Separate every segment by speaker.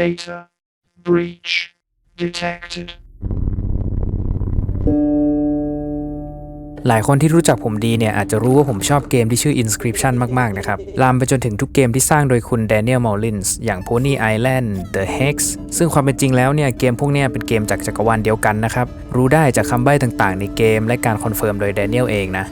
Speaker 1: Data breach detected.
Speaker 2: หลายคนที่รู้จักผมดีเนี่ยอาจจะรู้ว่าผมชอบเกมที่ชื่อ Inscription มาก ๆ นะครับ ลามไปจนถึงทุกเกมที่สร้างโดยคุณ Daniel Mullins อย่าง Pony Island The Hex ซึ่งความเป็นจริงแล้วเนี่ยเกมพวกนี้เป็นเกมจากจักรวาลเดียวกันนะครับ รู้ได้จากคำใบ้ต่างๆ ในเกมและการคอนเฟิร์มโดย Daniel เองนะ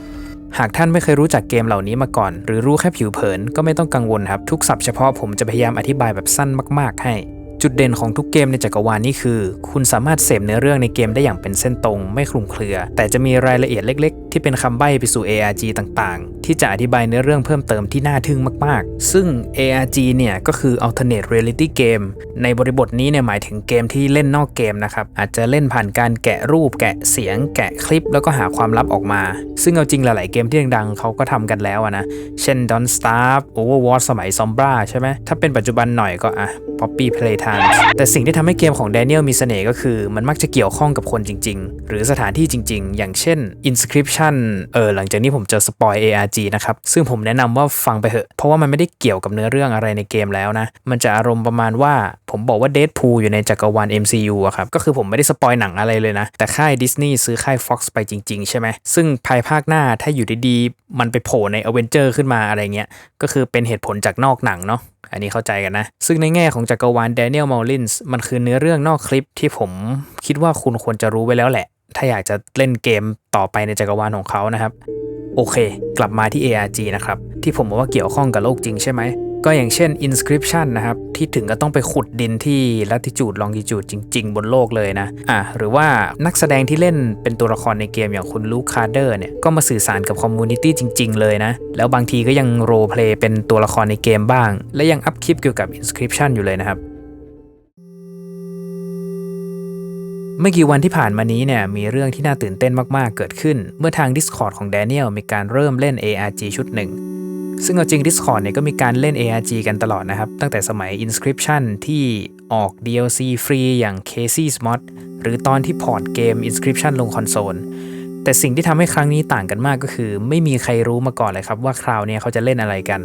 Speaker 2: หากท่านไม่เคยรู้จักเกมเหล่านี้มาก่อน หรือรู้แค่ผิวเผินก็ไม่ต้องกังวลครับ ทุกศัพท์เฉพาะผมจะพยายามอธิบายแบบสั้นมาก ๆ ให้ จุดเด่นของทุกเกมในจักรวาลนี่คือ คุณสามารถเสพเนื้อเรื่องในเกมได้อย่างเป็นเส้นตรง ไม่คลุมเครือ แต่จะมีรายละเอียดเล็ก ๆ ที่เป็นคำใบ้ไปสู่ ARG ต่างๆ ที่จะอธิบายเนื้อเรื่องเพิ่มเติมที่น่าทึ่งมาก ๆ ซึ่ง ARG เนี่ยก็คือ Alternate Reality Game ในบริบทนี้เนี่ยหมายถึงเกมที่เล่นนอกเกมนะครับอาจจะเล่นผ่านการแกะรูป แกะเสียง แกะคลิป แล้วก็หาความลับออกมา ซึ่งเอาจริงหลาย ๆ เกมที่ดังๆเขาก็ทำกันแล้วนะเช่น Don't Starve Overwatch สมัย Sombra ใช่ไหมถ้าเป็นปัจจุบันหน่อยก็อะ Poppy Playtime แต่สิ่งที่ทำให้เกมของ Daniel มีเสน่ห์ก็คือ มันมักจะเกี่ยวข้องกับคนจริง ๆ หรือสถานที่จริง ๆ อย่างเช่น Inscription เออหลังจากนี้ผมจะสปอย ARG นะครับ ซึ่งผมแนะนำว่าฟังไปเถอะ เพราะว่ามันไม่ได้เกี่ยวกับเนื้อเรื่องอะไรในเกมแล้วนะ มันจะอารมณ์ประมาณว่าผมบอกว่า Deadpool อยู่ในจักรวาล MCU อะครับ ก็คือผมไม่ได้สปอยหนังอะไรเลยนะ แต่ค่ายดิสนีย์ซื้อค่าย Fox ไปจริง ๆ ใช่ไหม ซึ่งภายภาคหน้าถ้าอยู่ดีๆ มันไปโผล่ใน Avenger ขึ้นมาอะไรเงี้ย ก็คือเป็นเหตุผลจากนอกหนังเนาะอันนี้เข้าใจกันนะ ซึ่งในแง่ของจักรวาลแดเนียลมอลลินส์มันคือเนื้อเรื่องนอกคลิปที่ผมคิดว่าคุณควรจะรู้ไว้แล้วแหละ ถ้าอยากจะเล่นเกมต่อไปในจักรวาลของเขานะครับ โอเค กลับมาที่ ARG นะครับ ที่ผมบอกว่าเกี่ยวข้องกับโลกจริงใช่ไหม ก็อย่างเช่น Inscription นะครับ ที่ถึงก็ต้องไปขุดดินที่ latitude longitude จริง ๆ บนโลกเลยนะอะหรือว่านักแสดงที่เล่นเป็นตัวละครในเกมอย่างคุณลูคคาร์เดอร์เนี่ย ก็มาสื่อสารกับคอมมูนิตี้จริง ๆ เลยนะ แล้วบางทีก็ยังโรเพลย์เป็นตัวละครในเกมบ้าง และยังอัพคลิปเกี่ยวกับ Inscription อยู่เลยนะครับไม่กี่วันที่ผ่านมานี้เนี่ยมีเรื่องที่น่าตื่นเต้นมาก ๆ เกิดขึ้น เมื่อทาง Discord ของ Daniel มีการเริ่มเล่น ARG ชุดหนึ่ง ซึ่งเอาจริง Discord เนี่ยก็มีการเล่น ARG กันตลอดนะครับ ตั้งแต่สมัย Inscription ที่ออก DLC ฟรีอย่าง Casey's Mod หรือตอนที่พอร์ตเกม Inscription ลงคอนโซล แต่สิ่งที่ทำให้ครั้งนี้ต่างกันมากก็คือ ไม่มีใครรู้มาก่อนเลยครับว่าคราวนี้เขาจะเล่นอะไรกัน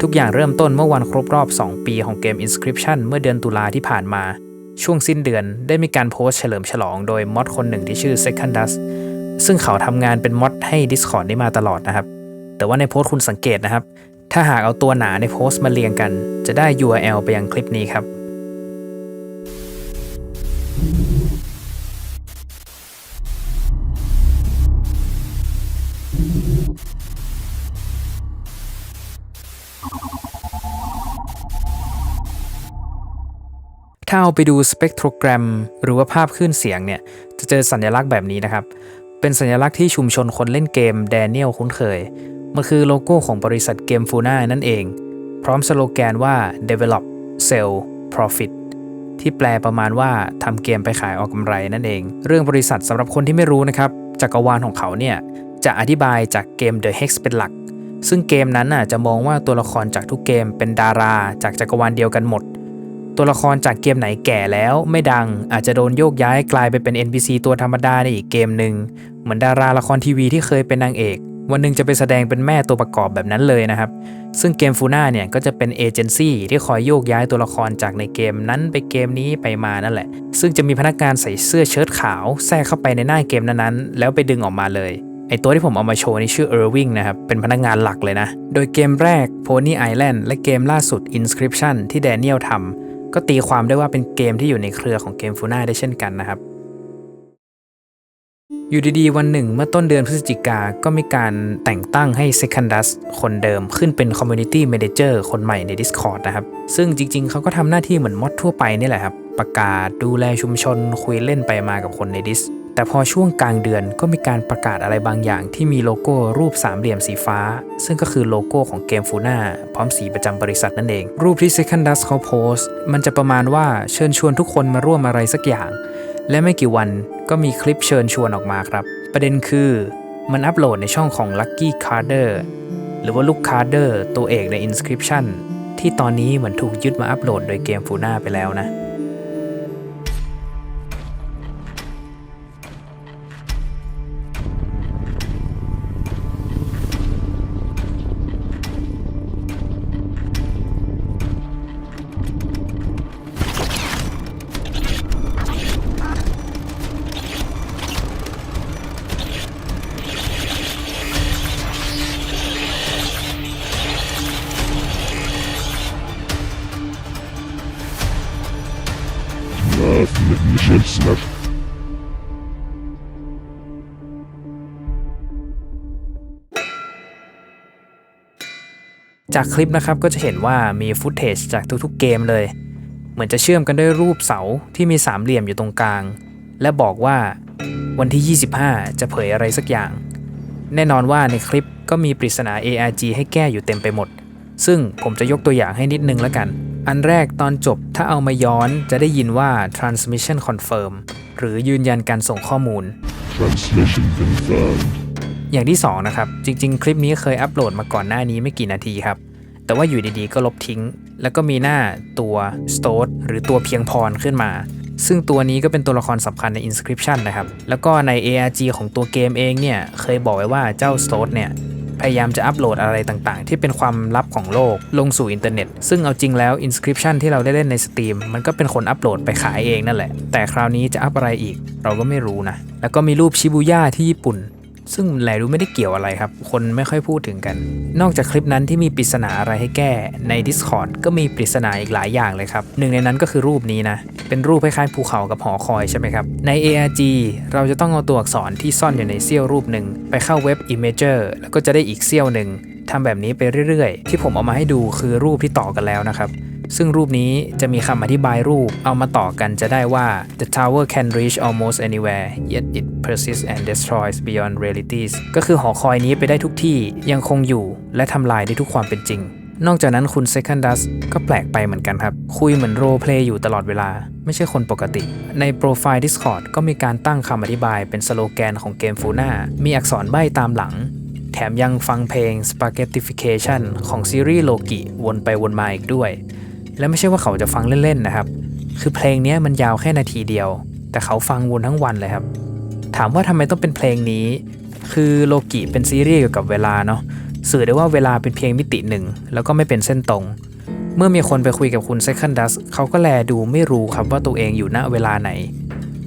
Speaker 2: ทุกอย่างเริ่มต้นเมื่อวันครบรอบ 2 ปีของเกม Inscription เมื่อเดือนตุลาที่ผ่านมา ช่วงสิ้นเดือนได้มีการโพสต์เฉลิมฉลองโดยมอดคนหนึ่งที่ชื่อ Second Dust ซึ่งเขาทำงานเป็นมอดให้ Discord นี้มาตลอดนะครับ แต่ว่าในโพสต์คุณสังเกตนะครับ ถ้าหากเอาตัวหนาในโพสต์มาเรียงกัน จะได้ URL ไปยังคลิปนี้ครับถ้าเอาไปดูสเปกโทรแกรมหรือว่าภาพคลื่นเสียงเนี่ย จะเจอสัญลักษณ์แบบนี้นะครับ เป็นสัญลักษณ์ที่ชุมชนคนเล่นเกม Daniel คุ้นเคย มันคือโลโก้ของบริษัทเกมฟูน่านั่นเอง พร้อมสโลแกนว่า develop sell profit ที่แปลประมาณว่าทำเกมไปขายออกกำไรนั่นเอง เรื่องบริษัทสำหรับคนที่ไม่รู้นะครับ จักรวาลของเขาเนี่ยจะอธิบายจากเกม The Hex เป็นหลัก ซึ่งเกมนั้นน่ะจะมองว่าตัวละครจากทุกเกมเป็นดาราจากจักรวาลเดียวกันหมด ตัวละครจากเกมไหนแก่แล้วไม่ดังอาจจะโดนโยกย้ายกลายไปเป็น NPC ตัวธรรมดาในอีกเกมหนึ่งเหมือนดาราละครทีวีที่เคยเป็นนางเอก วันหนึ่งจะไปแสดงเป็นแม่ตัวประกอบแบบนั้นเลยนะครับ ซึ่งเกมฟูน่าเนี่ยก็จะเป็นเอเจนซี่ที่คอยโยกย้ายตัวละครจากในเกมนั้นไปเกมนี้ไปมานั่นแหละ ซึ่งจะมีพนักงานใส่เสื้อเชิ้ตขาวแทรกเข้าไปในหน้าเกมนั้นๆ แล้วไปดึงออกมาเลยไอตัวที่ผมเอามาโชว์นี่ชื่อ Irving นะครับ เป็นพนักงานหลักเลยนะ โดยเกมแรก Pony Island และเกมล่าสุด Inscription ที่ Daniel ทำก็ตีความได้ว่าเป็นเกมที่อยู่ในเครือของเกมฟูน่าได้เช่นกันนะครับ อยู่ดีๆ วันหนึ่งเมื่อต้นเดือนพฤศจิกาก็มีการแต่งตั้งให้ Secondus คนเดิมขึ้นเป็น Community Manager คนใหม่ใน Discord นะครับ ซึ่งจริงๆ เขาก็ทำหน้าที่เหมือนมอดทั่วไปนี่แหละครับ ประกาศดูแลชุมชน คุยเล่นไปมากับคนในดิสแต่พอช่วงกลางเดือนก็มีการประกาศอะไรบางอย่างที่มีโลโก้รูปสามเหลี่ยมสีฟ้า ซึ่งก็คือโลโก้ของเกมฟูน่าพร้อมสีประจำบริษัทนั่นเอง รูปที่ Secondus เขาโพสต์ มันจะประมาณว่าเชิญชวนทุกคนมาร่วมอะไรสักอย่าง และไม่กี่วัน ก็มีคลิปเชิญชวนออกมาครับ ประเด็นคือมันอัปโหลดในช่องของ Lucky Carder หรือว่าลูก Carder ตัวเอกใน Inscription ที่ตอนนี้เหมือนถูกยึดมาอัปโหลดโดยเกมฟูน่าไปแล้วนะ จากคลิปนะครับก็จะเห็นว่ามีฟุตเทจจากทุกๆเกมเลย เหมือนจะเชื่อมกันด้วยรูปเสาที่มีสามเหลี่ยมอยู่ตรงกลาง และบอกว่าวันที่ 25 จะเผยอะไรสักอย่าง แน่นอนว่าในคลิปก็มีปริศนา ARG ให้แก้อยู่เต็มไปหมด ซึ่งผมจะยกตัวอย่างให้นิดนึงแล้วกัน อันแรกตอนจบถ้าเอามาย้อนจะได้ยินว่า transmission confirm หรือยืนยันการส่งข้อมูล
Speaker 3: Transmission confirmed.
Speaker 2: อย่างที่2นะครับจริง ๆ คลิปนี้เคยอัปโหลดมาก่อนหน้านี้ไม่กี่นาทีครับ แต่ว่าอยู่ดีๆ ก็ลบทิ้ง แล้วก็มีหน้าตัว s t o r หรือตัวเพียงพรขึ้นมา ซึ่งตัวนี้ก็เป็นตัวละครสำคัญใน Inscription นะครับ แล้วก็ใน ARG ของตัวเกมเองเนี่ยเคยบอกไว้ว่าเจ้า s t o r เนี่ยพยายามจะอัปโหลดอะไรต่างๆ ที่เป็นความลับของโลกลงสู่อินเทอร์เน็ต ซึ่งเอาจริงแล้ว Inscription ที่เราได้เล่นใน Steam มันก็เป็นคนอัปโหลดไปขายเองนั่นแหละ แต่คราวนี้จะอัปอะไรอีก เราก็ไม่รู้นะ แล้วก็มีรูปชิบูย่าที่ญี่ปุ่น ซึ่งแหลดูไม่ได้เกี่ยวอะไรครับ คนไม่ค่อยพูดถึงกัน นอกจากคลิปนั้นที่มีปริศนาอะไรให้แก้ใน Discord ก็มีปริศนาอีกหลายอย่างเลยครับ หนึ่งในนั้นก็คือรูปนี้นะ เป็นรูปคล้ายๆภูเขากับหอคอยใช่ไหมครับ ใน ARG เราจะต้องเอาตัวอักษรที่ซ่อนอยู่ในเสี้ยวรูปหนึ่งไปเข้าเว็บ Imager แล้วก็จะได้อีกเสี้ยวหนึ่งทำแบบนี้ไปเรื่อยๆ ที่ผมเอามาให้ดูคือรูปที่ต่อกันแล้วนะครับ ซึ่งรูปนี้จะมีคำอธิบายรูปเอามาต่อกันจะได้ว่า the tower can reach almost anywhere yet it persists and destroys beyond realities ก็คือหอคอยนี้ไปได้ทุกที่ยังคงอยู่และทำลายได้ทุกความเป็นจริง นอกจากนั้นคุณ Second Dust ก็แปลกไปเหมือนกันครับ คุยเหมือนโรเพลย์อยู่ตลอดเวลา ไม่ใช่คนปกติ ในโปรไฟล์ Discord ก็มีการตั้งคำอธิบายเป็นสโลแกนของเกมฟูน่ามีอักษรใบ้ตามหลังแถมยังฟังเพลง Spaghettification ของซีรีส์โลกิวนไปวนมาอีกด้วย และไม่ใช่ว่าเขาจะฟังเล่นๆนะครับ คือเพลงนี้มันยาวแค่นาทีเดียว แต่เขาฟังวนทั้งวันเลยครับ ถามว่าทำไมต้องเป็นเพลงนี้ คือโลกิเป็นซีรีส์เกี่ยวกับเวลาเนาะ สื่อได้ว่าเวลาเป็นเพียงมิติหนึ่ง แล้วก็ไม่เป็นเส้นตรง เมื่อมีคนไปคุยกับคุณ Second Dust เขาก็แลดูไม่รู้ครับว่าตัวเองอยู่ณเวลาไหน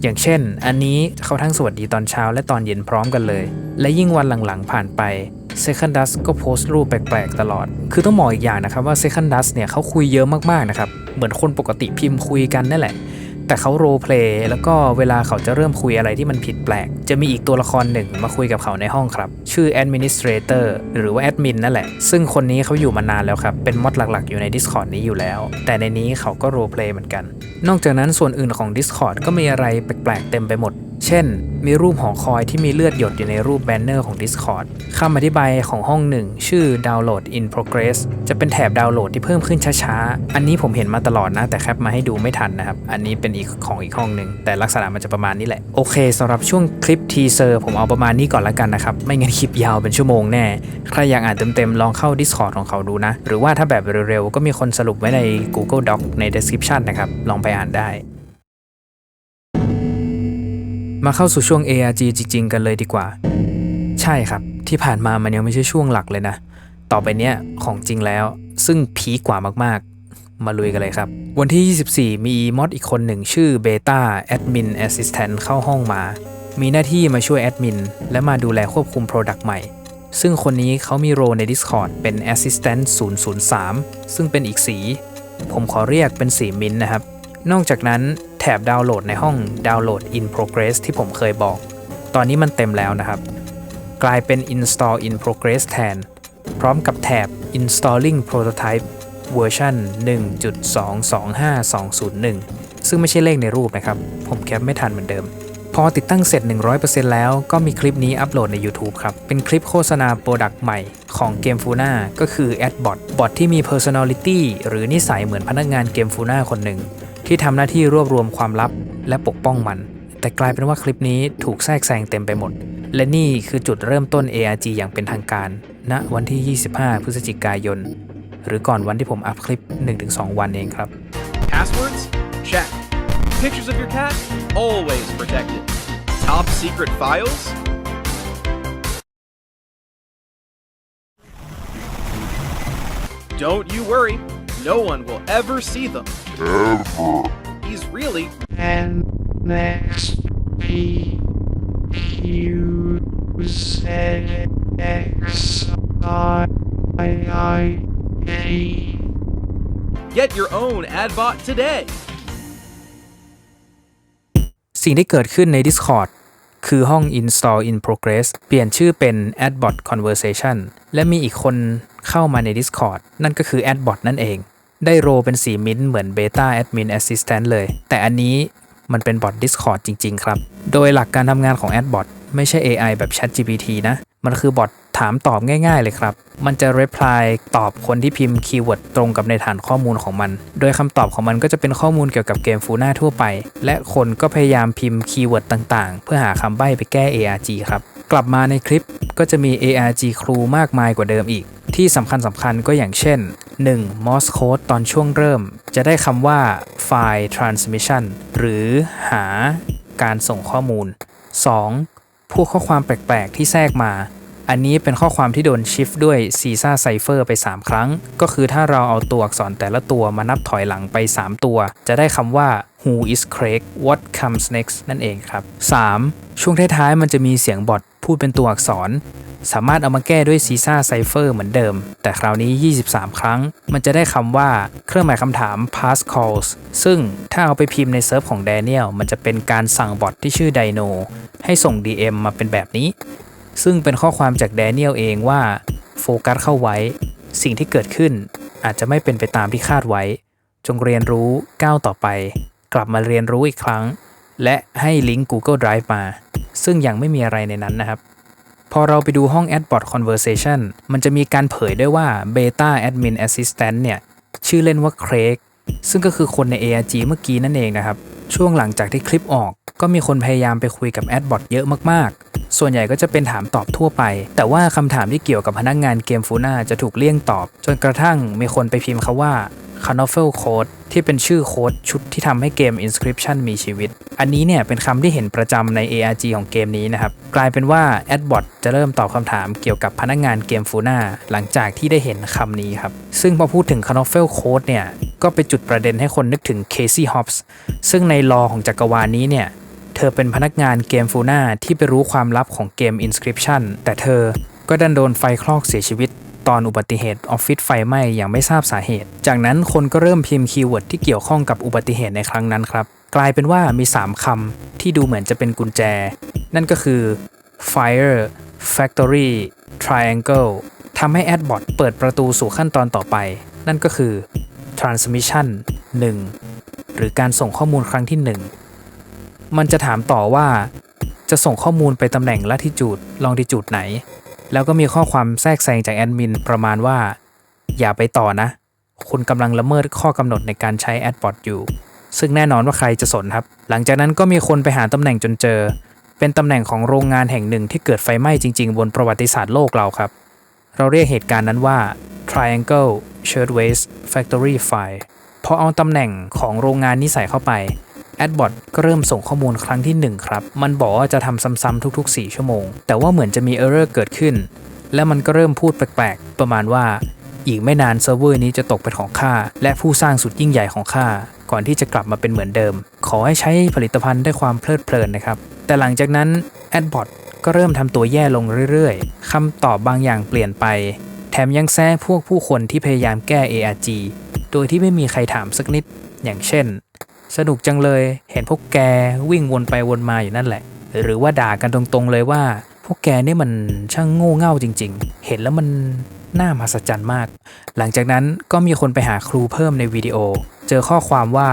Speaker 2: อย่างเช่น อันนี้เขาทั้งสวัสดีตอนเช้าและตอนเย็นพร้อมกันเลย และยิ่งวันหลังๆผ่านไป Second Dust ก็โพสต์รูปแปลกๆตลอด คือต้องบอกอีกอย่างนะครับว่า Second Dust เนี่ยเขาคุยเยอะมากๆนะครับ เหมือนคนปกติพิมพ์คุยกันนั่นแหละ แต่เขาโรลเพลย์แล้วก็เวลาเขาจะเริ่มคุยอะไรที่มันผิดแปลก จะมีอีกตัวละครหนึ่งมาคุยกับเขาในห้องครับ ชื่อ Administrator หรือว่า Admin นั่นแหละ ซึ่งคนนี้เขาอยู่มานานแล้วครับ เป็นมอดหลักๆ อยู่ใน Discord นี้อยู่แล้ว แต่ในนี้เขาก็โรลเพลย์เหมือนกัน นอกจากนั้นส่วนอื่นของ Discord ก็มีอะไรแปลกๆเต็มไปหมดเช่น มีรูปหอคอยที่มีเลือดหยดอยู่ในรูปแบนเนอร์ของ Discord คำอธิบายของห้องหนึ่งชื่อ Download in Progress จะเป็นแถบดาวน์โหลดที่เพิ่มขึ้นช้าๆ อันนี้ผมเห็นมาตลอดนะ แต่แคปมาให้ดูไม่ทันนะครับ อันนี้เป็นอีกของอีกห้องหนึ่งแต่ลักษณะมันจะประมาณนี้แหละ โอเคสำหรับช่วงคลิปทีเซอร์ผมเอาประมาณนี้ก่อนละกันนะครับ ไม่งั้นคลิปยาวเป็นชั่วโมงแน่ ใครอยากอ่านเต็มๆลองเข้า Discord ของเขาดูนะ หรือว่าถ้าแบบเร็วๆก็มีคนสรุปไว้ใน Google Doc ใน description นะครับลองไปอ่านได้ มาเข้าสู่ช่วง ARG จริงๆ กันเลยดีกว่า ใช่ครับ ที่ผ่านมามันยังไม่ใช่ช่วงหลักเลยนะ ต่อไปเนี้ยของจริงแล้ว ซึ่งพีกว่ามากๆ มาลุยกันเลยครับ วันที่ 24 มีมอดอีกคนหนึ่งชื่อ Beta Admin Assistant เข้าห้องมา มีหน้าที่มาช่วยแอดมินและมาดูแลควบคุม Product ใหม่ ซึ่งคนนี้เขามีโรใน Discord เป็น Assistant 003 ซึ่งเป็นอีกสี ผมขอเรียกเป็นสีมินนะครับ นอกจากนั้น บดาวน์โหลดในห้อง Download in Progress ที่ผมเคยบอก ตอนนี้มันเต็มแล้วนะครับ กลายเป็น Install in Progress แทน พร้อมกับแถบ Installing Prototype เวอร์ชัน1.225201 ซึ่งไม่ใช่เลขในรูปนะครับ ผมแคปไม่ทันเหมือนเดิม พอติดตั้งเสร็จ 100%แล้วก็มีคลิปนี้อัปโหลดใน YouTube ครับ เป็นคลิปโฆษณาโปรดักต์ใหม่ของเกมฟูน่าก็คือ AdBot บอทที่มี Personality หรือนิสัยเหมือนพนักงานเกมฟูน่าคนหนึ่ง ที่ทำหน้าที่รวบรวมความลับและปกป้องมัน แต่กลายเป็นว่าคลิปนี้ถูกแทรกแซงเต็มไปหมด และนี่คือจุดเริ่มต้น ARG อย่างเป็นทางการณวันที่ 25 พฤศจิกายน หรือก่อนวันที่ผมอัพคลิป 1-2 วันเองครับ
Speaker 4: Passwords? Check. Pictures of your cat? Always protected. Top secret files? Don't you worry, no one will ever see them.
Speaker 3: Ever.
Speaker 4: He's really
Speaker 1: And next P Q Z X I I A.
Speaker 4: get your own AdBot today.
Speaker 2: สิ่งที่เกิดขึ้นใน Discord คือห้อง install in progress เปลี่ยนชื่อเป็น adbot conversation และมีอีกคนเข้ามาใน Discord นั่นก็คือ adbot นั่นเอง ได้โรเป็นสีมิ้นท์เหมือน beta admin assistant เลย แต่อันนี้มันเป็นบอท Discord จริง ๆ ครับ โดยหลักการทำงานของ adbot ไม่ใช่ AI แบบ ChatGPT นะ มันคือบอทถามตอบง่าย ๆ เลยครับ มันจะ reply ตอบคนที่พิมพ์คีย์เวิร์ดตรงกับในฐานข้อมูลของมัน โดยคำตอบของมันก็จะเป็นข้อมูลเกี่ยวกับเกมฟูน่าทั่วไป และคนก็พยายามพิมพ์คีย์เวิร์ดต่างๆ เพื่อหาคำใบ้ไปแก้ ARG ครับ กลับมาในคลิปก็จะมี ARG ครูมากมายกว่าเดิมอีก ที่สำคัญสำคัญก็อย่างเช่น 1. Morse code ตอนช่วงเริ่ม จะได้คำว่า file transmission หรือหาการส่งข้อมูล 2. พวกข้อความแปลก ๆ ที่แทรกมา อันนี้เป็นข้อความที่โดนชิฟด้วย Caesar Cipher ไป 3 ครั้ง ก็คือถ้าเราเอาตัวอักษรแต่ละตัวมานับถอยหลังไป 3 ตัว จะได้คำว่า Who is Craig What comes next นั่นเองครับ 3. ช่วงท้ายๆมันจะมีเสียงบอทพูดเป็นตัวอักษร สามารถเอามาแก้ด้วย Caesar Cipher เหมือนเดิม แต่คราวนี้ 23 ครั้ง มันจะได้คำว่าเครื่องหมายคำถาม pass calls ซึ่งถ้าเอาไปพิมพ์ในเซิร์ฟของ Daniel มันจะเป็นการสั่งบอทที่ชื่อ Dino ให้ส่ง DM มาเป็นแบบนี้ ซึ่งเป็นข้อความจาก Daniel เองว่าโฟกัสเข้าไว้ สิ่งที่เกิดขึ้นอาจจะไม่เป็นไปตามที่คาดไว้ จงเรียนรู้ก้าวต่อไป กลับมาเรียนรู้อีกครั้ง และให้ลิงก์ Google Drive มา ซึ่งยังไม่มีอะไรในนั้นนะครับ พอเราไปดูห้อง Adbot Conversation มันจะมีการเผยด้วยว่า Beta Admin Assistant เนี่ย ชื่อเล่นว่า Craig ซึ่งก็คือคนใน ARG เมื่อกี้นั่นเองนะครับ ช่วงหลังจากที่คลิปออก ก็มีคนพยายามไปคุยกับ Adbot เยอะมากๆ ส่วนใหญ่ก็จะเป็นถามตอบทั่วไป แต่ว่าคำถามที่เกี่ยวกับพนักงานเกมฟูน่าจะถูกเลี่ยงตอบ จนกระทั่งมีคนไปพิมพ์คาว่า c a n o f e l Code ที่เป็นชื่อโค้ดชุดที่ทำให้เกม Inscription มีชีวิต อันนี้เนี่ยเป็นคำที่เห็นประจำใน ARG ของเกมนี้นะครับ กลายเป็นว่า Adbot จะเริ่มตอบคำถามเกี่ยวกับพนักงานเกมฟูน่าหลังจากที่ได้เห็นคำนี้ครับ ซึ่งพอพูดถึง c a n o f e l Code เนี่ย ก็ไปจุดประเด็นให้คนนึกถึง Casey Hobbs ซึ่งในลอของจักรวาลนี้เนี่ย เธอเป็นพนักงานเกมฟูน่าที่ไปรู้ความลับของเกม Inscription แต่เธอก็ดันโดนไฟคลอกเสียชีวิต ตอนอุบัติเหตุออฟฟิศไฟไหม้อย่างไม่ทราบสาเหตุ จากนั้นคนก็เริ่มพิมพ์คีย์เวิร์ดที่เกี่ยวข้องกับอุบัติเหตุในครั้งนั้นครับ กลายเป็นว่ามี 3คำที่ดูเหมือนจะเป็นกุญแจ นั่นก็คือ fire factory triangle ทำให้ Adbot เปิดประตูสู่ขั้นตอนต่อไป นั่นก็คือ transmission 1 หรือการส่งข้อมูลครั้งที่ 1 มันจะถามต่อว่า จะส่งข้อมูลไปตำแหน่ง latitude longitude ไหน แล้วก็มีข้อความแทรกแซงจากแอดมินประมาณว่า อย่าไปต่อนะ คุณกำลังละเมิดข้อกำหนดในการใช้แอดบอทอยู่ ซึ่งแน่นอนว่าใครจะสนครับ หลังจากนั้นก็มีคนไปหาตำแหน่งจนเจอ เป็นตำแหน่งของโรงงานแห่งหนึ่งที่เกิดไฟไหม้จริง ๆ บนประวัติศาสตร์โลกเราครับ เราเรียกเหตุการณ์นั้นว่า Triangle Shirtwaist Factory Fire พอเอาตำแหน่งของโรงงานนี้ใส่เข้าไป Adbot ก็เริ่มส่งข้อมูลครั้งที่ 1 ครับ มันบอกว่าจะทำซ้ำๆทุก ๆ 4 ชั่วโมง แต่ว่าเหมือนจะมี Error เกิดขึ้น และมันก็เริ่มพูดแปลกๆ ประมาณว่า อีกไม่นานเซิร์ฟเวอร์นี้จะตกเป็นของข้า และผู้สร้างสุดยิ่งใหญ่ของข้า ก่อนที่จะกลับมาเป็นเหมือนเดิม ขอให้ใช้ผลิตภัณฑ์ด้วยความเพลิดเพลินนะครับ แต่หลังจากนั้น Adbot ก็เริ่มทำตัวแย่ลงเรื่อยๆคำตอบบางอย่างเปลี่ยนไป แถมยังแซ่พวกผู้คนที่พยายามแก้ ARG โดยที่ไม่มีใครถามสักนิด อย่างเช่น สนุกจังเลย เห็นพวกแกวิ่งวนไปวนมาอยู่นั่นแหละ หรือว่าด่ากันตรงๆเลยว่า พวกแกนี่มันช่างโง่เง่าจริง ๆ เห็นแล้วมันน่ามหัศจรรย์มาก หลังจากนั้นก็มีคนไปหาครูเพิ่มในวิดีโอ เจอข้อความว่า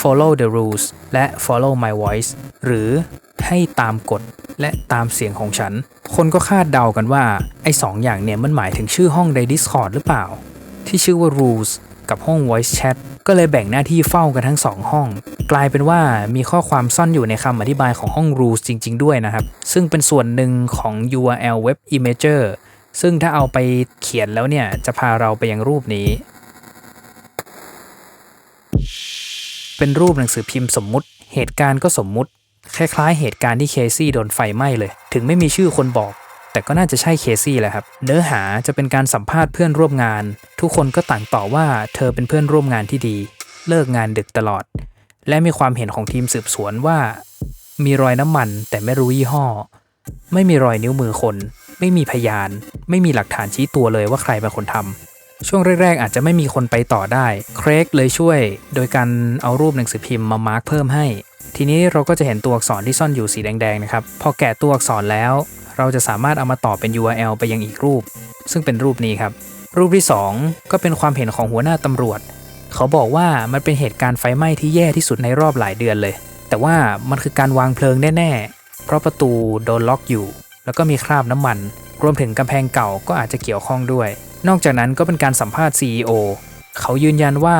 Speaker 2: follow the rules และ follow my voice หรือให้ตามกฎ และตามเสียงของฉัน คนก็คาดเดากันว่า ไอ้สองอย่างเนี่ยมันหมายถึงชื่อห้องใน Discord หรือเปล่า ที่ชื่อว่า rules กับห้อง voice chat ก็เลยแบ่งหน้าที่เฝ้ากันทั้งสองห้อง กลายเป็นว่ามีข้อความซ่อนอยู่ในคำอธิบายของห้อง rules จริง ๆ ด้วยนะครับ ซึ่งเป็นส่วนหนึ่งของ URL web imager ซึ่งถ้าเอาไปเขียนแล้วเนี่ย จะพาเราไปยังรูปนี้ เป็นรูปหนังสือพิมพ์สมมุติ เหตุการณ์ก็สมมุติ คล้ายๆ เหตุการณ์ที่เคซี่โดนไฟไหม้เลย ถึงไม่มีชื่อคนบอก แต่ก็น่าจะใช่เคซี่แหละครับ เนื้อหาจะเป็นการสัมภาษณ์เพื่อนร่วมงาน ทุกคนก็ต่างต่อว่าเธอเป็นเพื่อนร่วมงานที่ดี เลิกงานดึกตลอด และมีความเห็นของทีมสืบสวนว่า มีรอยน้ำมันแต่ไม่รู้ยี่ห้อ ไม่มีรอยนิ้วมือคน ไม่มีพยาน ไม่มีหลักฐานชี้ตัวเลยว่าใครเป็นคนทำช่วงแรกๆอาจจะไม่มีคนไปต่อได้ เครกเลยช่วย โดยการเอารูปหนังสือพิมพ์มามาร์กเพิ่มให้ ทีนี้เราก็จะเห็นตัวอักษรที่ซ่อนอยู่สีแดงๆนะครับ พอแกะตัวอักษรแล้ว เราจะสามารถเอามาต่อเป็น URL ไปยังอีกรูป ซึ่งเป็นรูปนี้ครับ รูปที่ 2 ก็เป็นความเห็นของหัวหน้าตำรวจ เขาบอกว่ามันเป็นเหตุการณ์ไฟไหม้ที่แย่ที่สุดในรอบหลายเดือนเลย แต่ว่ามันคือการวางเพลิงแน่ๆ เพราะประตูโดนล็อกอยู่ แล้วก็มีคราบน้ำมัน รวมถึงกำแพงเก่าก็อาจจะเกี่ยวข้องด้วย นอกจากนั้นก็เป็นการสัมภาษณ์ CEO เขายืนยันว่า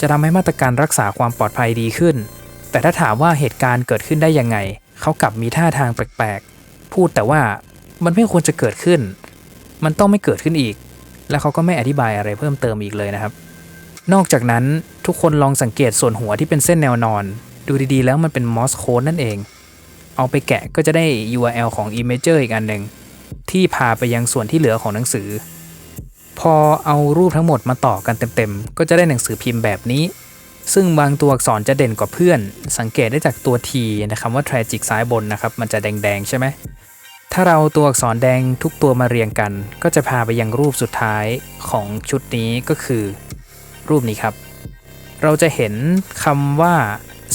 Speaker 2: จะทำให้มาตรการรักษาความปลอดภัยดีขึ้น แต่ถ้าถามว่าเหตุการณ์เกิดขึ้นได้ยังไง เขากลับมีท่าทางแปลกๆ พูดแต่ว่ามันไม่ควรจะเกิดขึ้น มันต้องไม่เกิดขึ้นอีก และเขาก็ไม่อธิบายอะไรเพิ่มเติมอีกเลยนะครับ นอกจากนั้นทุกคนลองสังเกตส่วนหัวที่เป็นเส้นแนวนอน ดูดีๆ แล้วมันเป็นมอสโค้ดนั่นเอง เอาไปแกะก็จะได้ URL ของ Imager อีกอันหนึ่งที่พาไปยังส่วนที่เหลือของหนังสือ พอเอารูปทั้งหมดมาต่อกันเต็มๆ ก็จะได้หนังสือพิมพ์แบบนี้ ซึ่งบางตัวอักษรจะเด่นกว่าเพื่อน สังเกตได้จากตัว T นะคำว่า tragic ซ้ายบนนะครับมันจะแดงๆใช่ไหมถ้าเราตัวอักษรแดงทุกตัวมาเรียงกัน ก็จะพาไปยังรูปสุดท้ายของชุดนี้ก็คือ รูปนี้ครับ เราจะเห็นคำว่า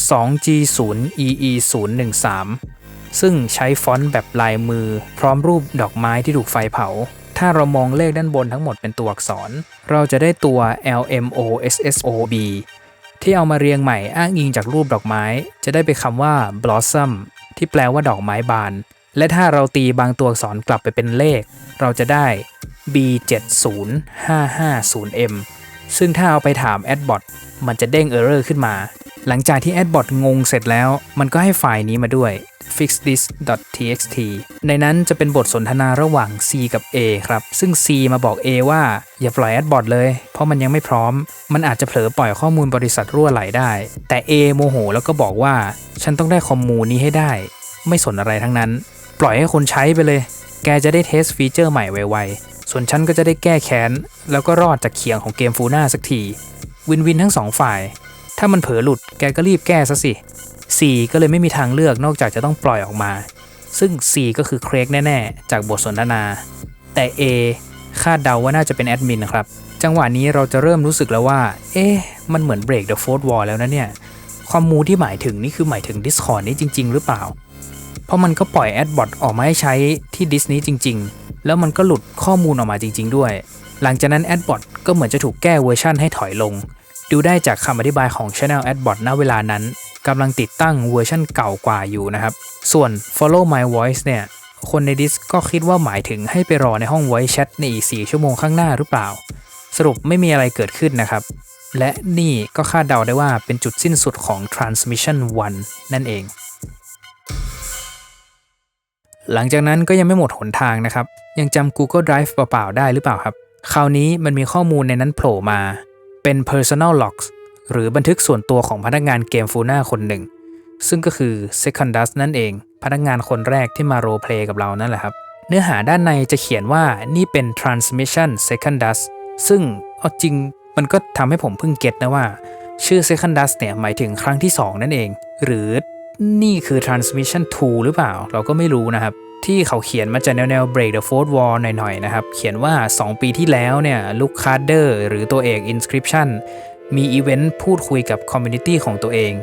Speaker 2: 2G0EE013 ซึ่งใช้ฟอนต์แบบลายมือ พร้อมรูปดอกไม้ที่ถูกไฟเผา ถ้าเรามองเลขด้านบนทั้งหมดเป็นตัวอักษร เราจะได้ตัว LMOSSOB ที่เอามาเรียงใหม่อ้างอิงจากรูปดอกไม้ จะได้เป็นคำว่า blossom ที่แปลว่าดอกไม้บาน และถ้าเราตีบางตัวอักษรกลับไปเป็นเลข เราจะได้ B70550M ซึ่งถ้าเอาไปถามแอดบอทมันจะเด้งเออร์เรอร์ขึ้นมา หลังจากที่แอดบอทงงเสร็จแล้ว มันก็ให้ไฟล์นี้มาด้วย fixthis.txt ในนั้นจะเป็นบทสนทนาระหว่าง C กับ A ครับ ซึ่ง C มาบอก A ว่าอย่าปล่อยแอดบอทเลย เพราะมันยังไม่พร้อม มันอาจจะเผลอปล่อยข้อมูลบริษัทรั่วไหลได้ แต่ A โมโห แล้วก็บอกว่า ฉันต้องได้คอมมูลนี้ให้ได้ ไม่สนอะไรทั้งนั้น ปล่อยให้คนใช้ไปเลย แกจะได้เทสฟีเจอร์ใหม่ไวๆ ส่วนฉันก็จะได้แก้แค้น แล้วก็รอดจากเขียงของเกมฟูน่าสักที วินวินทั้งสองฝ่าย ถ้ามันเผลอหลุดแกก็รีบแก้ซะสิ C ก็เลยไม่มีทางเลือกนอกจากจะต้องปล่อยออกมา ซึ่ง C ก็คือเครกแน่ ๆ จากบทสนทนา แต่ A คาดเดาว่าน่าจะเป็นแอดมินครับ จังหวะนี้เราจะเริ่มรู้สึกแล้วว่า เอ๊ะ มันเหมือน break the fourth wall แล้วนะเนี่ย ความมูที่หมายถึงนี่คือหมายถึง Discord นี้จริง ๆ หรือเปล่า เพราะมันก็ปล่อยแอดบอทออกมาให้ใช้ที่ดิสนี้จริง ๆ แล้วมันก็หลุดข้อมูลออกมาจริง ๆ ด้วย หลังจากนั้นแอดบอทก็เหมือนจะถูกแก้เวอร์ชันให้ถอยลง ดูได้จากคำอธิบายของ Channel Adbot ณเวลานั้นกำลังติดตั้งเวอร์ชันเก่ากว่าอยู่นะครับ ส่วน Follow My Voice เนี่ย คนในดิสก็คิดว่าหมายถึงให้ไปรอในห้อง Voice Chat ในอีก 4 ชั่วโมงข้างหน้าหรือเปล่า สรุปไม่มีอะไรเกิดขึ้นนะครับ และนี่ก็คาดเดาได้ว่าเป็นจุดสิ้นสุดของ Transmission 1 นั่นเอง หลังจากนั้นก็ยังไม่หมดหนทางนะครับ ยังจำ Google Drive เปล่าๆได้หรือเปล่าครับ คราวนี้มันมีข้อมูลในนั้นโผล่มา เป็น Personal Logs หรือบันทึกส่วนตัวของพนักงานเกมฟูน่าคนหนึ่ง ซึ่งก็คือ Secondus นั่นเอง พนักงานคนแรกที่มาโรลเพลย์กับเรานั่นแหละครับ เนื้อหาด้านในจะเขียนว่านี่เป็น Transmission Secondus ซึ่งเอาจริงมันก็ทำให้ผมเพิ่งเก็ตนะว่า ชื่อ Secondus เนี่ยหมายถึงครั้งที่ 2 นั่นเอง หรือนี่คือ Transmission 2 หรือเปล่า เราก็ไม่รู้นะครับ ที่เขาเขียนมาจากแนวแนว Break the Fourth Wall หน่อยๆนะครับ เขียนว่า 2 ปีที่แล้วเนี่ยลูกคาร์เดอร์หรือตัวเอก Inscription มีอีเวนต์พูดคุยกับคอมมูนิตี้ของตัวเอง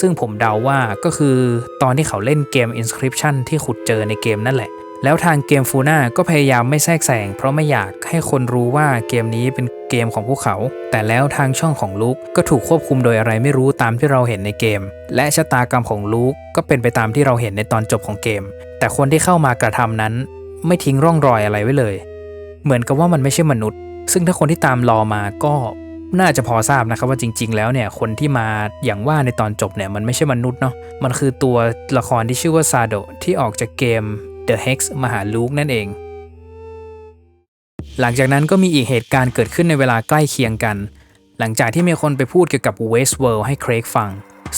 Speaker 2: ซึ่งผมเดาว่าก็คือตอนที่เขาเล่นเกม Inscription ที่ขุดเจอในเกมนั่นแหละ แล้วทางเกมฟูน่าก็พยายามไม่แทรกแซงเพราะไม่อยากให้คนรู้ว่าเกมนี้เป็นเกมของพวกเขา แต่แล้วทางช่องของลูกก็ถูกควบคุมโดยอะไรไม่รู้ตามที่เราเห็นในเกม และชะตากรรมของลูกก็เป็นไปตามที่เราเห็นในตอนจบของเกม แต่คนที่เข้ามากระทำนั้น ไม่ทิ้งร่องรอยอะไรไว้เลย เหมือนกับว่ามันไม่ใช่มนุษย์ ซึ่งถ้าคนที่ตามรอมาก็น่าจะพอทราบนะครับว่าจริง ๆ แล้วเนี่ยคนที่มาอย่างว่าในตอนจบเนี่ยมันไม่ใช่มนุษย์เนาะมันคือตัวละครที่ชื่อว่าซาโดที่ออกจากเกม The Hex มาหาลูกนั่นเอง หลังจากนั้นก็มีอีกเหตุการณ์เกิดขึ้นในเวลาใกล้เคียงกัน หลังจากที่มีคนไปพูดเกี่ยวกับ Westworld ให้เครกฟัง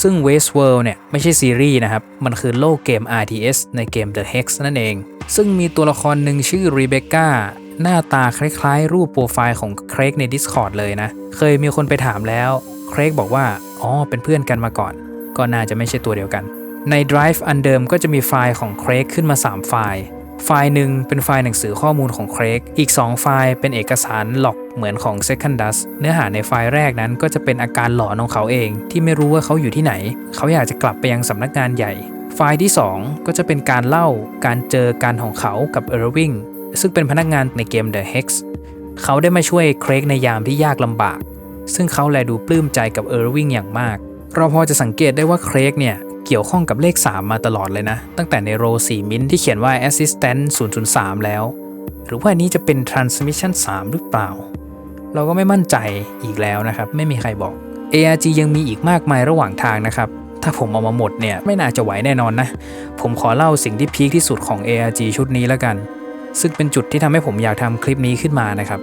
Speaker 2: ซึ่ง Westworld เนี่ยไม่ใช่ซีรีส์นะครับ มันคือโลกเกม RTS ในเกม The Hex นั่นเอง ซึ่งมีตัวละครหนึ่งชื่อ Rebecca หน้าตาคล้ายๆ รูปโปรไฟล์ของเครกใน Discord เลยนะ เคยมีคนไปถามแล้วเครกบอกว่า อ๋อ เป็นเพื่อนกันมาก่อน ก็น่าจะไม่ใช่ตัวเดียวกัน ใน Drive อันเดิมก็จะมีไฟล์ของเครกขึ้นมา 3 ไฟล์ ไฟล์หนึ่งเป็นไฟล์หนังสือข้อมูลของเครกอีก 2 ไฟล์เป็นเอกสารหลอกเหมือนของ Second Dust เนื้อหาในไฟล์แรกนั้นก็จะเป็นอาการหลอนของเขาเอง ที่ไม่รู้ว่าเขาอยู่ที่ไหน เขาอยากจะกลับไปยังสำนักงานใหญ่ ไฟล์ที่ 2 ก็จะเป็นการเล่าการเจอการของเขากับเออร์วิงซึ่งเป็นพนักงานในเกม The Hex เขาได้มาช่วยเครกในยามที่ยากลำบาก ซึ่งเขาแลดูปลื้มใจกับเออร์วิงอย่างมาก เราพอจะสังเกตได้ว่าเครกเนี่ย เกี่ยวข้องกับเลข 3 มาตลอดเลยนะ ตั้งแต่ในโร4มินที่เขียนว่า Assistant 003 แล้ว หรือว่านนี้จะเป็น Transmission 3 หรือเปล่า เราก็ไม่มั่นใจอีกแล้วนะครับ ไม่มีใครบอก ARG ยังมีอีกมากมายระหว่างทางนะครับ ถ้าผมเอามาหมดเนี่ย ไม่น่าจะไหวแน่นอนนะ ผมขอเล่าสิ่งที่พีคที่สุดของ ARG ชุดนี้แล้วกัน ซึ่งเป็นจุดที่ทำให้ผมอยากทำคลิปนี้ขึ้นมานะครับ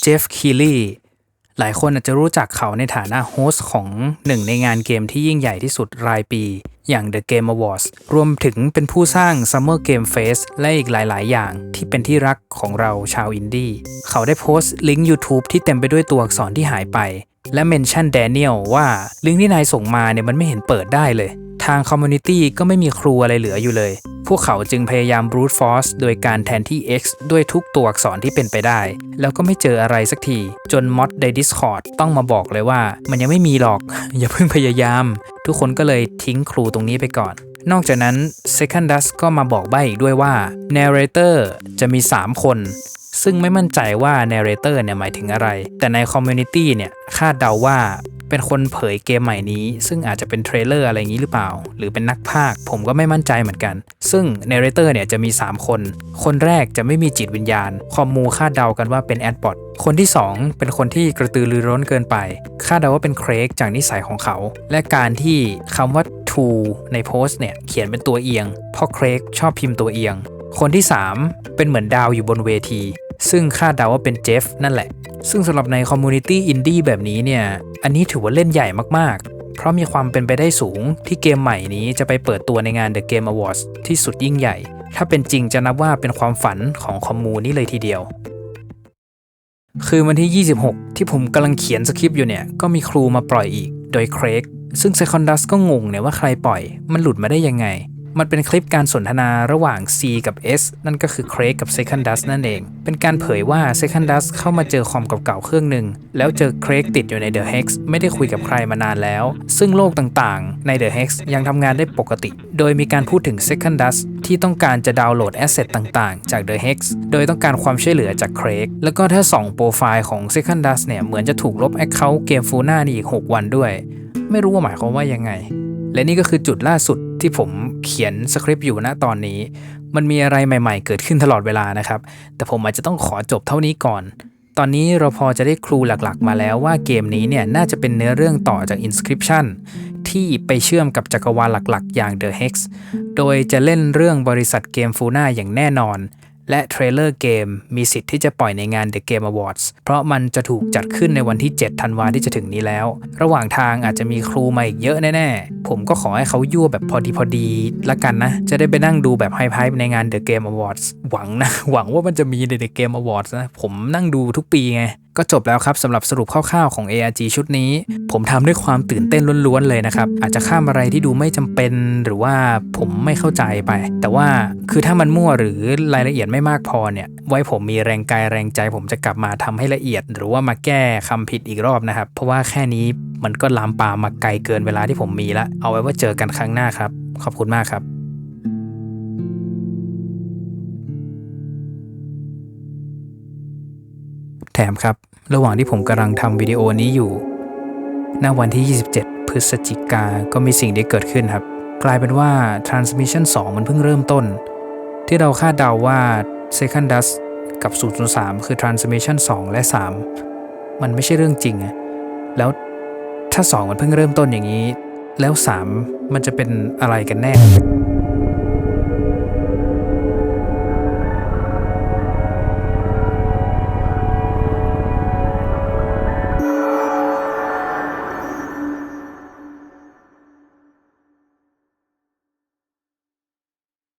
Speaker 2: เจฟ คีลี หลายคนอาจจะรู้จักเขาในฐานะโฮสต์ของหนึ่งในงานเกมที่ยิ่งใหญ่ที่สุดรายปี อย่าง The Game Awards รวมถึงเป็นผู้สร้าง Summer Game Fest และอีกหลาย ๆ อย่างที่เป็นที่รักของเราชาวอินดี้ เขาได้โพสต์ลิงก์ YouTube ที่เต็มไปด้วยตัวอักษรที่หายไป และเมนชั่นแดเนียลว่าลิงก์ที่นายส่งมาเนี่ยมันไม่เห็นเปิดได้เลย ทางคอมมูนิตี้ก็ไม่มีครูอะไรเหลืออยู่เลย พวกเขาจึงพยายาม brute force โดยการแทนที่ X ด้วยทุกตัวอักษรที่เป็นไปได้ แล้วก็ไม่เจออะไรสักที จนมอดใน Discord ต้องมาบอกเลยว่า มันยังไม่มีหรอก อย่าเพิ่งพยายาม ทุกคนก็เลยทิ้งครูตรงนี้ไปก่อน นอกจากนั้น Second Dust ก็มาบอกใบ้อีกด้วยว่า narrator จะมี 3 คน ซึ่งไม่มั่นใจว่า narrator เนี่ยหมายถึงอะไร แต่ใน community เนี่ยคาดเดาว่า เป็นคนเผยเกมใหม่นี้ ซึ่งอาจจะเป็นเทรลเลอร์อะไรอย่างนี้หรือเปล่า หรือเป็นนักพากย์ผมก็ไม่มั่นใจเหมือนกัน ซึ่ง narrator เนี่ยจะมี 3 คน คนแรกจะไม่มีจิตวิญญาณ คอมมูคาดเดากันว่าเป็นแอดบอทคนที่ 2 เป็นคนที่กระตือรือร้นเกินไป คาดเดาว่าเป็นเครกจากนิสัยของเขา และการที่คำว่า to ในโพสต์เนี่ยเขียนเป็นตัวเอียงเพราะเครกชอบพิมพ์ตัวเอียง คนที่ 3 เป็นเหมือนดาวอยู่บนเวที ซึ่งคาดเดาว่าเป็นเจฟนั่นแหละ ซึ่งสำหรับในคอมมูนิตี้อินดี้แบบนี้เนี่ย อันนี้ถือว่าเล่นใหญ่มากๆ เพราะมีความเป็นไปได้สูงที่เกมใหม่นี้จะไปเปิดตัวในงาน The Game Awards ที่สุดยิ่งใหญ่ ถ้าเป็นจริงจะนับว่าเป็นความฝันของคอมมูนี้เลยทีเดียวคือวันที่ 26 ที่ผมกำลังเขียนสคริปต์อยู่เนี่ย ก็มีครูมาปล่อยอีก โดยเครกซึ่ง Secondus ก็งงเนี่ยว่าใครปล่อย มันหลุดมาได้ยังไง มันเป็นคลิปการสนทนาระหว่าง C กับ S นั่นก็คือ Craig กับ Secondus นั่นเอง เป็นการเผยว่า Secondus เข้ามาเจอคอมเก่าๆเครื่องหนึ่ง แล้วเจอ Craig ติดอยู่ใน The Hex ไม่ได้คุยกับใครมานานแล้ว ซึ่งโลกต่างๆ ใน The Hex ยังทำงานได้ปกติ โดยมีการพูดถึง Secondus ที่ต้องการจะดาวน์โหลดแอสเซทต่างๆ จาก The Hex โดยต้องการความช่วยเหลือจาก Craig แล้วก็ถ้าส่องโปรไฟล์ของ Secondus เนี่ยเหมือนจะถูกลบ Account เกมฟูน่านี่อีก 6 วันด้วย ไม่รู้ว่าหมายความว่ายังไง และนี่ก็คือจุดล่าสุดที่ผมเขียนสคริปต์อยู่ณตอนนี้ มันมีอะไรใหม่ ๆ เกิดขึ้นตลอดเวลานะครับ แต่ผมอาจจะต้องขอจบเท่านี้ก่อน ตอนนี้เราพอจะได้ครูหลักๆ มาแล้วว่าเกมนี้เนี่ยน่าจะเป็นเนื้อเรื่องต่อจาก Inscription ที่ไปเชื่อมกับจักรวาลหลักๆ อย่าง The Hex โดยจะเล่นเรื่องบริษัทเกมฟูน่าอย่างแน่นอน และเทรลเลอร์เกมมีสิทธิ์ที่จะปล่อยในงาน The Game Awards เพราะมันจะถูกจัดขึ้นในวันที่ 7 ธันวาที่จะถึงนี้แล้ว ระหว่างทางอาจจะมีครูมาอีกเยอะแน่ๆ ผมก็ขอให้เขายั่วแบบพอดีพอดีละกันนะ จะได้ไปนั่งดูแบบไฮๆในงาน The Game Awards หวังนะ หวังว่ามันจะมีใน The Game Awards นะ ผมนั่งดูทุกปีไง ก็จบแล้วครับสำหรับสรุปคร่าวๆของ ARG ชุดนี้ ผมทำด้วยความตื่นเต้นล้วนๆเลยนะครับ อาจจะข้ามอะไรที่ดูไม่จำเป็นหรือว่าผมไม่เข้าใจไป แต่ว่าคือถ้ามันมั่วหรือรายละเอียดไม่มากพอเนี่ย ไว้ผมมีแรงกายแรงใจ ผมจะกลับมาทำให้ละเอียด หรือว่ามาแก้คำผิดอีกรอบนะครับ เพราะว่าแค่นี้มันก็ลามปามมาไกลเกินเวลาที่ผมมีละเอาไว้ว่าเจอกันครั้งหน้าครับ ขอบคุณมากครับแถมครับ ระหว่างที่ผมกำลังทำวิดีโอนี้อยู่ ณ วันที่ 27 พฤศจิกาก็มีสิ่งที่เกิดขึ้นครับ กลายเป็นว่า Transmission 2 มันเพิ่งเริ่มต้น ที่เราคาดเดาว่า Second Dust กับ 003 คือ Transmission 2 และ 3 มันไม่ใช่เรื่องจริงอะแล้วถ้า 2 มันเพิ่งเริ่มต้นอย่างนี้ แล้ว 3 มันจะเป็นอะไรกันแน่